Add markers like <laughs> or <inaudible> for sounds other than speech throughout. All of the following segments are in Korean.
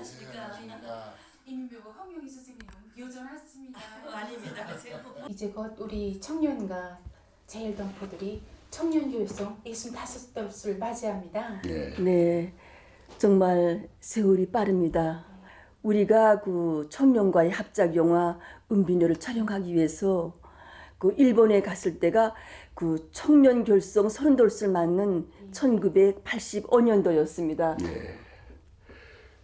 안녕하십니까. 이민배우 황영희 선생님은 여전하십니다. <laughs> 아닙니다. <laughs> 이제 곧 우리 청년과 제일동포들이 청년 교육성 65돌을 맞이합니다. 예. 네, 정말 세월이 빠릅니다. 우리가 그 청년과의 합작 영화 은비녀를 촬영하기 위해서 그 일본에 갔을 때가 그 청년 결성 서른돌을 맞는 1985년도였습니다. 예.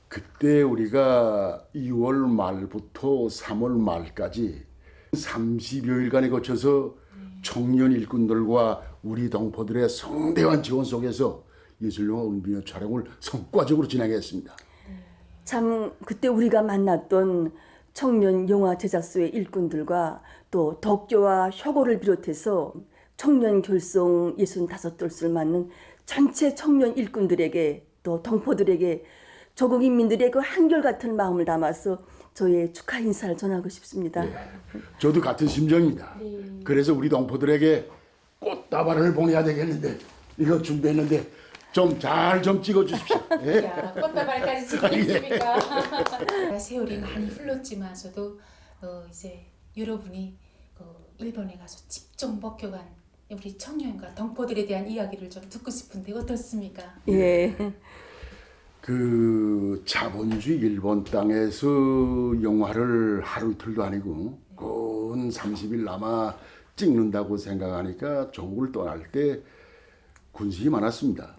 그때 우리가 2월 말부터 3월 말까지 30여일간에 거쳐서 청년 일꾼들과 우리 동포들의 성대한 지원 속에서 예술영화 은비녀 촬영을 성과적으로 진행했습니다. 참 그때 우리가 만났던 청년 영화 제작소의 일꾼들과 또 덕교와 효고를 비롯해서 청년 결성 65돌을 맞는 전체 청년 일꾼들에게 또 동포들에게 조국 인민들의 그 한결같은 마음을 담아서 저의 축하 인사를 전하고 싶습니다. 저도 같은 심정입니다. 그래서 우리 동포들에게 꽃다발을 보내야 되겠는데 이거 준비했는데 좀 잘좀 찍어 주십시오. <laughs> 예? 야, 꽃다발까지 지키겠습니까? <laughs> <laughs> 세월이 많이 흘렀지만서도 어, 이제 여러분이 그 일본에 가서 집중 목격한 우리 청년과 동포들에 대한 이야기를 좀 듣고 싶은데 어떻습니까? 예. 그 자본주의 일본 땅에서 영화를 하루 이틀도 아니고 근 30일 남아 찍는다고 생각하니까 조국을 떠날 때 군심이 많았습니다.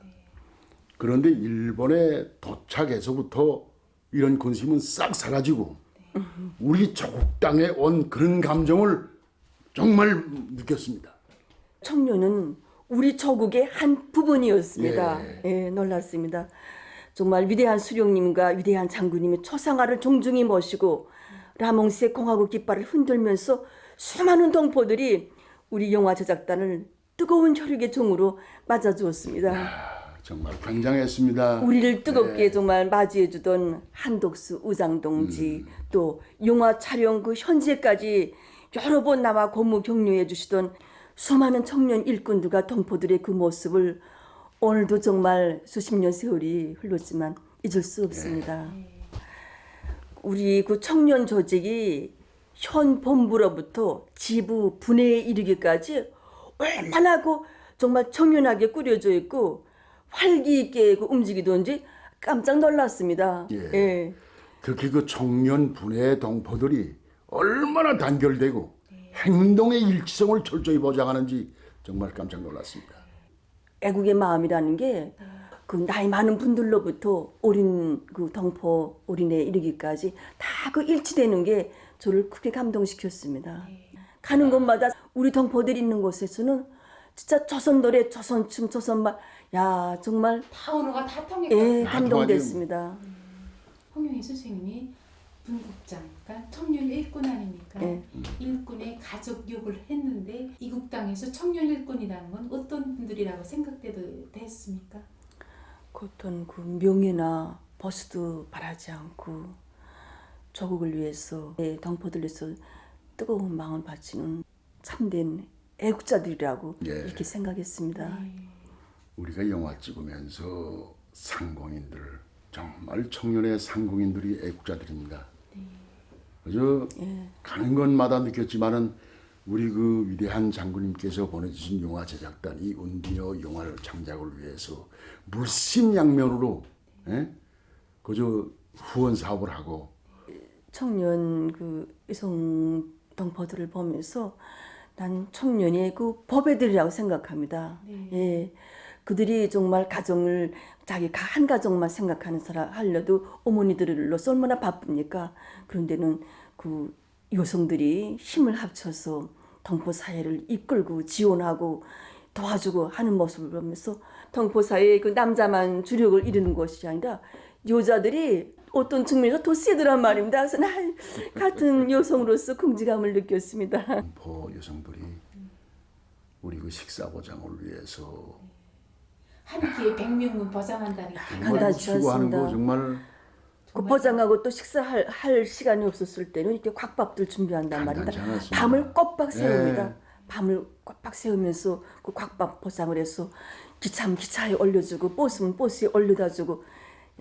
그런데 일본에 도착해서부터 이런 군심은 싹 사라지고 우리 조국 땅에 온 그런 감정을 정말 느꼈습니다. 청년은 우리 조국의 한 부분이었습니다. 예, 놀랐습니다. 정말 위대한 수령님과 위대한 장군님의 초상화를 존중히 모시고 라몽스의 공화국 깃발을 흔들면서 수많은 동포들이 우리 영화 제작단을 뜨거운 혈육의 종으로 맞아주었습니다. 아, 정말 굉장했습니다. 우리를 뜨겁게 정말 맞이해주던 한독수 우장동지 또 영화 촬영 그 현지에까지 여러 번 나와 고무 격려해 주시던 수많은 청년 일꾼들과 동포들의 그 모습을 오늘도 정말 수십 년 세월이 흘렀지만 잊을 수 없습니다. 우리 그 청년 조직이 현 본부로부터 지부 분해에 이르기까지 얼마나 그 정말 청년하게 꾸려져 있고 활기 있게 그 움직이던지 깜짝 놀랐습니다. 예. 예. 특히 그 청년 분의 동포들이 얼마나 단결되고 행동의 일치성을 철저히 보장하는지 정말 깜짝 놀랐습니다. 애국의 마음이라는 게 그 나이 많은 분들로부터 어린 그 동포 어린애 이르기까지 다 그 일치되는 게 저를 크게 감동시켰습니다. 가는 곳마다 우리 동포들이 있는 곳에서는 진짜 조선 노래, 조선 춤, 조선 말 야 정말 다 언어가 다 통해. 예다 감동됐습니다. 황영희 선생님이 분국장, 그러니까 청년 일꾼 아닙니까? 네. 일꾼의 가족 욕을 했는데 이국당에서 청년 일꾼이라는 건 어떤 분들이라고 생각돼도 됐습니까? 어떤 그 명예나 버스도 바라지 않고 조국을 위해서 내 동포들 위해서 뜨거운 마음을 바치는 참된 애국자들이라고 예. 이렇게 생각했습니다. 우리가 영화 찍으면서 상공인들 정말 청년의 상공인들이 애국자들입니다. 그저 가는 곳마다 느꼈지만은 우리 그 위대한 장군님께서 보내주신 영화 제작단 이 운디어 영화를 창작을 위해서 물심양면으로 예? 그저 후원 사업을 하고 청년 그 이성 동포들을 보면서 난 청년의 그 법애들이라고 생각합니다. 예. 그들이 정말 가정을 자기 가- 한 가정만 생각하는 사람 하려도 어머니들로서 얼마나 바쁩니까? 그런데는 그 여성들이 힘을 합쳐서 동포 사회를 이끌고 지원하고 도와주고 하는 모습을 보면서 동포 사회의 그 남자만 주력을 이루는 것이 아니라 여자들이 어떤 측면에서 더 세더란 말입니다. 그래서 난 같은 <laughs> 여성으로서 긍지감을 느꼈습니다. 동포 여성들이 우리 그 식사 보장을 위해서 한 끼에 100명은 보장한다니 간다 수고하는 거. 정말 그 포장하고 또 식사할 할 시간이 없었을 때는 이렇게 곽밥들 준비한단 말입니다. 간단치 않았습니다. 밤을 꼬박 세웁니다. 네. 밤을 꼬박 세우면서 그 곽밥 포장을 해서 기참 기차에 올려주고 버스면 버스에 올려다 주고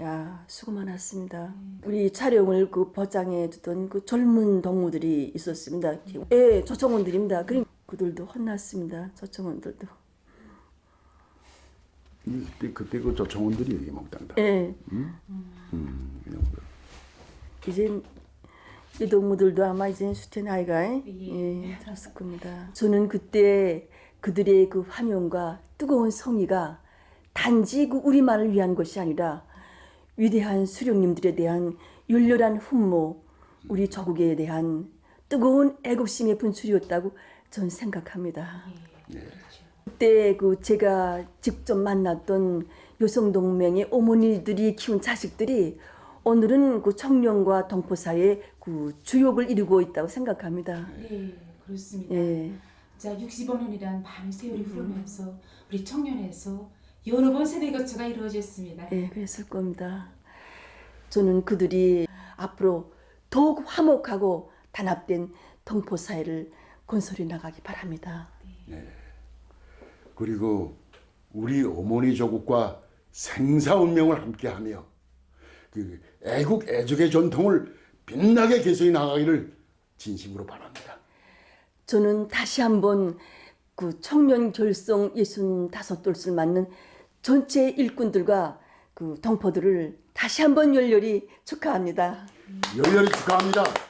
야 수고 많았습니다. 우리 촬영을 그 버장해 주던 그 젊은 동무들이 있었습니다. 예, 조청원들입니다. 그럼 그들도 혼났습니다. 조청원들도. 그때 그때 그 조청원들이 여기 먹단다. 예, 그냥 이제 이 동무들도 아마 이제 수태 나이가 예, 들었을 겁니다. 저는 그때 그들의 그 환영과 뜨거운 성의가 단지 그 우리만을 위한 것이 아니라 위대한 수령님들에 대한 열렬한 훈모, 우리 조국에 대한 뜨거운 애국심의 분출이었다고 저는 생각합니다. 그때 그 제가 직접 만났던 여성동맹의 어머니들이 키운 자식들이 오늘은 그 청년과 동포 사이에 그 주역을 이루고 있다고 생각합니다. 네, 그렇습니다. 예. 자, 65년이란 많은 세월이 흐르면서 우리 청년에서 여러 번 세대 교체가 이루어졌습니다. 예, 그랬을 겁니다. 저는 그들이 앞으로 더욱 화목하고 단합된 동포 사회를 건설해 나가기 바랍니다. 그리고 우리 어머니 조국과 생사 운명을 함께하며 그 애국 애족의 전통을 빛나게 개선해 나가기를 진심으로 바랍니다. 저는 다시 한번 그 청년 결성 65돌을 맞는 전체 일꾼들과 그 동포들을 다시 한번 열렬히 축하합니다. 열렬히 축하합니다.